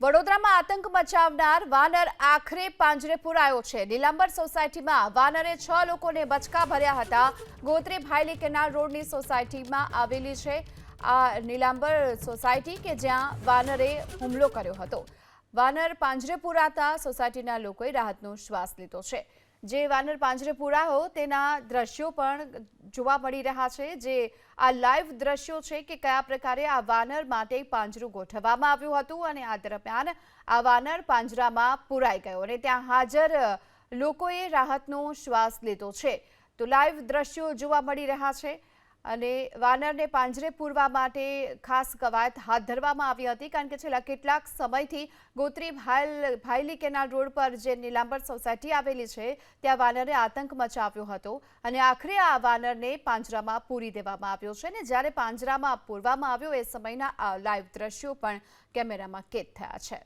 વડોદરામાં આતંક મચાવનાર વાનર આખરે પાંજરે પુરાયો છે. નીલાંબર સોસાયટીમાં વાનરે છ લોકોને બચકા ભર્યા હતા. ગોત્રી ભાયલી કેનાલ રોડની સોસાયટીમાં આવેલી છે. આ નીલાંબર સોસાયટી કે જ્યાં વાનરે હુમલો કર્યો હતો. વાનર પાંજરે પુરાતા સોસાયટીના લોકોએ રાહતનો શ્વાસ લીધો છે. જે વાનર પાંજરે પુરાયો તેના દ્રશ્યો પણ જોવા મળી રહ્યા છે જે આ લાઈવ દ્રશ્યો છે કે કયા પ્રકારે આ વાનર માટે પાંજરું ગોઠવવામાં આવ્યું હતું અને આ દરમિયાન આ વાનર પાંજરામાં પુરાઈ ગયો અને ત્યાં હાજર લોકોએ રાહતનો શ્વાસ લીધો છે. તો લાઈવ દ્રશ્યો જોવા મળી રહ્યા છે. અને વાનરને પાંજરે પૂરવા માટે ખાસ કવાયત હાથ ધરવામાં આવી હતી, કારણ કે છેલ્લા કેટલાક સમયથી ગોત્રી ભાયલ, ભાયલી કેનાલ રોડ પર જે નીલાંબર સોસાયટી આવેલી છે, ત્યાં વાનરે આતંક મચાવ્યો હતો અને આખરે આ વાનરને પાંજરામાં પૂરી દેવામાં આવ્યો છે ને જ્યારે પાંજરામાં પૂરવામાં આવ્યો, એ સમયના લાઈવ દ્રશ્યો પણ કેમેરામાં કેદ થયા છે.